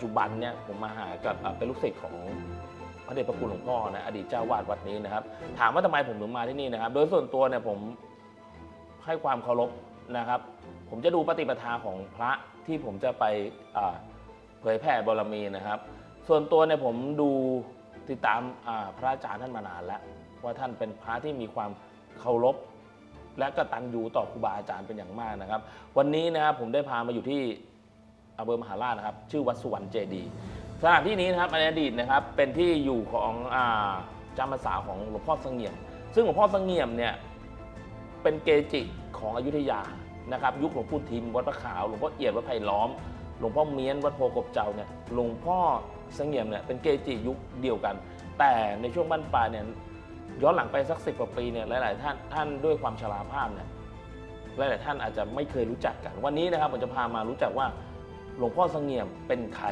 ปัจจุบันเนี่ยผมมาหากับอะเป็นลูกศิษย์ของพระเดชพระคุณหลวงพ่อนะอดีตเจ้าวาดวัดนี้นะครับ ถามว่าทำไมผมถึงมาที่นี่นะครับ โดยส่วนตัวเนี่ยผมให้ความเคารพนะครับ ผมจะดูปฏิปทาของพระที่ผมจะไปอ่าเผยแผ่บารมีนะครับ ส่วนตัวเนี่ยผมดูติดตามอ่าพระอาจารย์ท่านมานานแล้วว่าท่านเป็นพระที่มีความเคารพ และกตัญญูต่อครูบาอาจารย์เป็นอย่างมากนะครับ วันนี้นะครับผมได้พามาอยู่ที่ อำเภอมหาราชนะครับ ชื่อวัดสุวรรณเจดีย์สถานที่นี้นะครับในอดีตนะครับเป็นที่อยู่ของอ่าจำพรรษาของหลวงพ่อเสงเงี่ยม ซึ่งหลวงพ่อเสงเงี่ยมเนี่ยเป็นเกจิของอยุธยานะครับ ยุคหลวงปู่ทิมวัดพระขาวหลวงพ่อเอียดวัดไผ่ล้อม หลวงพ่อเมียนวัดโพกบเจ้าเนี่ยหลวงพ่อเสงี่ยมเนี่ยเป็นเกจิยุคเดียวกัน แต่ในช่วงบ้านปลายเนี่ยย้อนหลังไปสักสิบกว่าปีเนี่ยหลาย ๆ ท่านท่านด้วยความชราภาพเนี่ยหลาย ๆ ท่านอาจจะไม่เคยรู้จักกัน วันนี้นะครับผมจะพามารู้จักว่า หลวงพ่อเสงี่ยมเป็นใคร